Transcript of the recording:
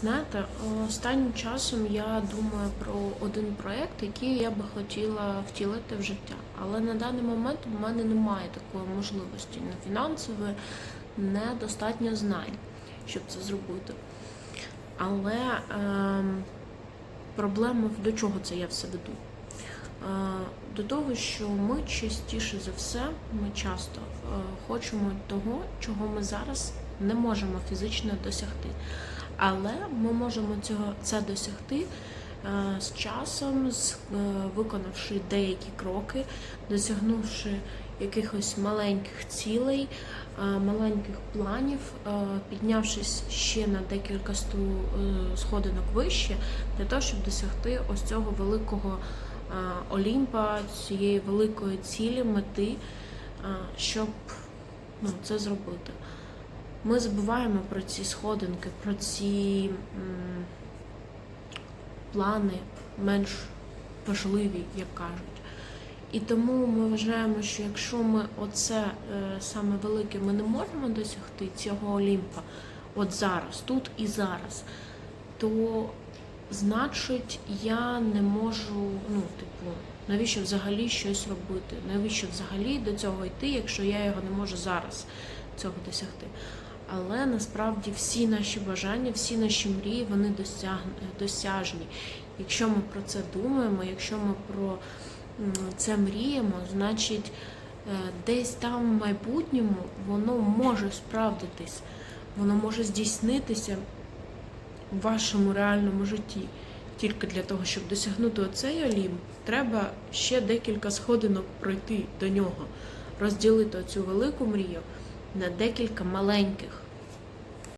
Знаєте, останнім часом я думаю про один проєкт, який я би хотіла втілити в життя. Але на даний момент у мене немає такої можливості не фінансової, недостатньо знань, щоб це зробити. Але ем, проблема до чого це я все веду? Е, До того, що ми частіше за все, ми часто е, хочемо того, чого ми зараз не можемо фізично досягти. Але ми можемо цього це досягти е, з часом, з, е, виконавши деякі кроки, досягнувши якихось маленьких цілей, е, маленьких планів, піднявшись ще на декілька сходинок вище, для того, щоб досягти ось цього великого Олімпа, цієї великої цілі, мети, щоб ну, це зробити. Ми забуваємо про ці сходинки, про ці м, плани менш важливі, як кажуть. І тому ми вважаємо, що якщо ми оце е, саме велике ми не можемо досягти цього Олімпа, от зараз, тут і зараз, то значить я не можу, ну, типу, навіщо взагалі щось робити? Навіщо взагалі до цього йти, якщо я його не можу зараз цього досягти? Але насправді всі наші бажання, всі наші мрії, вони досяжні. Якщо ми про це думаємо, якщо ми про це мріємо, значить е, десь там в майбутньому воно може справдитись, воно може здійснитися в вашому реальному житті. Тільки для того, щоб досягнути оцей олімп, треба ще декілька сходинок пройти до нього, розділити оцю велику мрію на декілька маленьких.